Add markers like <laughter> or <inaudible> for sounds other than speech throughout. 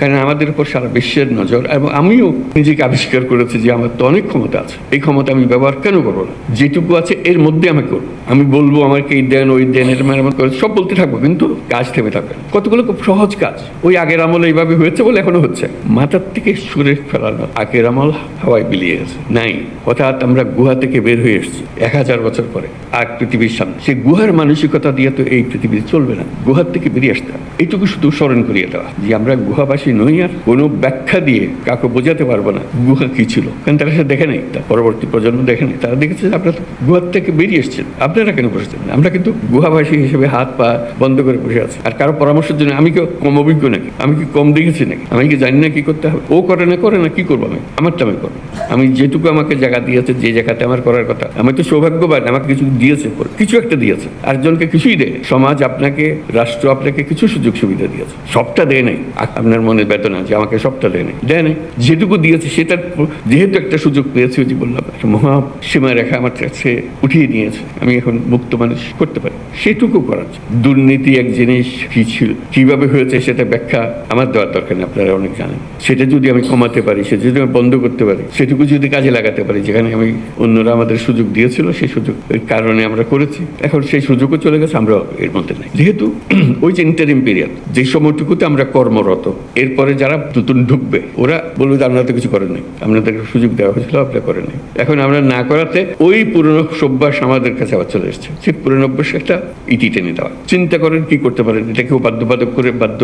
কারণ আমাদের উপর সারা বিশ্বের নজর এবং আমিও নিজেকে আবিষ্কার করেছি যে আমার তো অনেক ক্ষমতা আছে। এই ক্ষমতা আমি ব্যবহার কেন করব না? যেটুকু আছে এর মধ্যে আমি করব আমি বলব আমাকে এই দেন, ওই দেন এটা মেরামত করে সব বলতে থাকব, কিন্তু কাজ থেমে থাকবে কতগুলো খুব সহজ কাজ। ওই আগের আমল এইভাবে হয়েছে বলে এখনও হচ্ছে। মাথার থেকে সুরে ফেলানো আগের আমল হাওয়ায় বিলিয়ে গেছে। নাই। অর্থাৎ আমরা গুহা থেকে বের হয়ে এসেছি। এক হাজার বছর পরে। আর পৃথিবীর সামনে। সেই গুহার মানসিকতা দিয়ে তো এই পৃথিবী চলবে না। গুহার থেকে বেরিয়ে আসতে হবে। এইটুকু শুধু স্মরণ করিয়ে দেওয়া। যে আমরা গুহাবাসী নই আর কোনো ব্যাখ্যা দিয়ে কাউকে বোঝাতে পারব না। গুহা কি ছিল? কারণ তারা সেটা দেখে নেই। পরবর্তী প্রজন্ম দেখে নেই। তারা দেখেছে আপনারা গুহার থেকে বেরিয়ে এসেছেন। আপনারা কেন বসেছেন আমরা কিন্তু গুহাবাসী হিসেবে হাত পা বন্ধ করে বসে আছি। আর কারও পরামর্শের জন্য আমি কি কম অভিজ্ঞ নাকি? আমি কি কম দেখেছি নাকি? আমি কি জানি না কি করতে হবে? ও করে না করে না, কি করব আমি? আমারটা আমি করব। আমি যেটুকু আমাকে জায়গা দিয়েছে, যে জায়গাতে আমার করার কথা, আমি তো সৌভাগ্যবান, আমাকে কিছু দিয়েছে, কিছু একটা দিয়েছে। আরেকজনকে কিছুই দেয় সমাজ আপনাকে, রাষ্ট্র আপনাকে কিছু সুযোগ সুবিধা দিয়েছে। সবটা দেয় নাই। আপনার মনে বেদনা যে আমাকে সবটা দেয় নাই দেয় নাই যেটুকু দিয়েছে সেটার যেহেতু একটা সুযোগ পেয়েছি, ওই যে বললাম, একটা মহা সীমা রেখা আমার কাছে উঠিয়ে নিয়েছে, আমি এখন মুক্ত মানুষ করতে পারি। সেটুকু করার দুর্নীতি এক জিনিস কি ছিল? কীভাবে হয়েছে সেটা ব্যাখ্যা আমার দেওয়ার দরকার নেই, আপনারা অনেক জানেন। সেটা যদি আমি কমাতে পারি, সেটা যদি আমি বন্ধ করতে পারি, সেটুকু যদি কাজে লাগাতে পারি, যেখানে আমি অন্যরা আমাদের সুযোগ দিয়েছিল, সেই সুযোগ এর কারণে আমরা করেছি। এখন সেই সুযোগও চলে গেছে আমরা এর মধ্যে নাই। যেহেতু <clears throat> ওই যে ইন্টারিম পিরিয়ড যে সময়টুকুতে আমরা কর্মরত এরপরে যারা নতুন ঢুকবে, ওরা বলবে আপনারা তো কিছু করেন নাই। সুযোগ দেওয়া হয়েছিল আপনারা করেন নাই। এখন আমরা না করাতে ওই পুরনো সভ্যাস আমাদের কাছে আবার চলে এসছে। সেই পুরনো অভ্যাস একটা ইটি টেনে দেওয়া। চিন্তা করেন কি করতে পারেন? এটা কেউ বাধ্যবাধক করে বাধ্য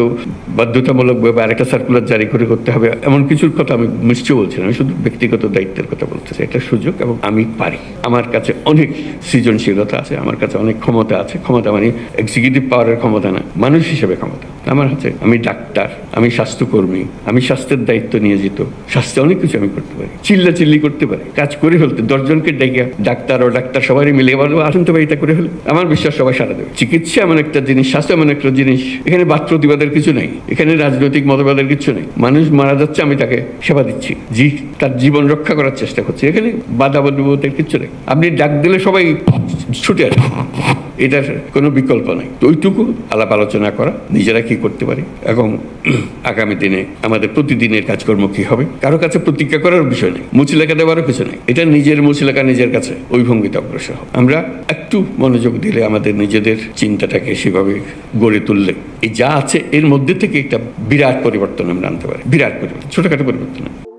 বাধ্যতামূলক ভাবে আরেকটা সার্কুলার জারি করে করতে হবে। এমন কিছুর কথা আমি নিশ্চয় বলছি না, আমি শুধু ব্যক্তিগত দায়িত্বের কথা বলতেছি এটা সুযোগ এবং আমি পারি। আমার কাছে অনেক সৃজনশীলতা আছে, আমার কাছে অনেক ক্ষমতা আছে। ক্ষমতা মানে এক্সিকিউটিভ পাওয়ারের ক্ষমতা না, মানুষ হিসেবে ক্ষমতা। আমার হাতে আমি ডাক্তার, আমি স্বাস্থ্যকর্মী, আমি স্বাস্থ্যের দায়িত্ব নিয়োজিত স্বাস্থ্যে অনেক কিছু আমি করতে পারি। চিল্লা চিল্লি করতে পারি, কাজ করে ফেলতে। দশজনকে ডেকে ডাক্তার ও ডাক্তার সবারই মিলে বলব আসুন তো এটা করে ফেলে আমার বিশ্বাস সবাই সারা দেবে। চিকিৎসা এমন একটা জিনিস, স্বাস্থ্য এমন একটা জিনিস। এখানে বাদ প্রতিবাদের কিছু নেই, এখানে রাজনৈতিক মতবাদের কিছু নেই। মানুষ মারা যাচ্ছে, আমি তাকে সেবা দিচ্ছি। জি, তার জীবন রক্ষা করার চেষ্টা করছি। এখানে বাধা বাধবতের কিছু নেই। আপনি ডাক দিলে সবাই ছুটে আসে। এটার কোনো বিকল্প নাই। তো ওইটুকু আলাপ আলোচনা করা, নিজেরা কি করতে পারি? এবং আগামী দিনে আমাদের প্রতিদিনের কাজকর্ম কি হবে? কারও কাছে প্রতিজ্ঞা করার বিষয় নেই। মুছি লেখা দেওয়ারও কিছু নেই। এটা নিজের মুছি লেখা নিজের কাছে ওই ভঙ্গিতে অগ্রসর হবে আমরা একটু মনোযোগ দিলে আমাদের নিজেদের চিন্তাটাকে সেভাবে গড়ে তুললে এই যা আছে, এর মধ্যে থেকে একটা বিরাট পরিবর্তন আমরা আনতে পারি। বিরাট পরিবর্তন, ছোটখাটো পরিবর্তন।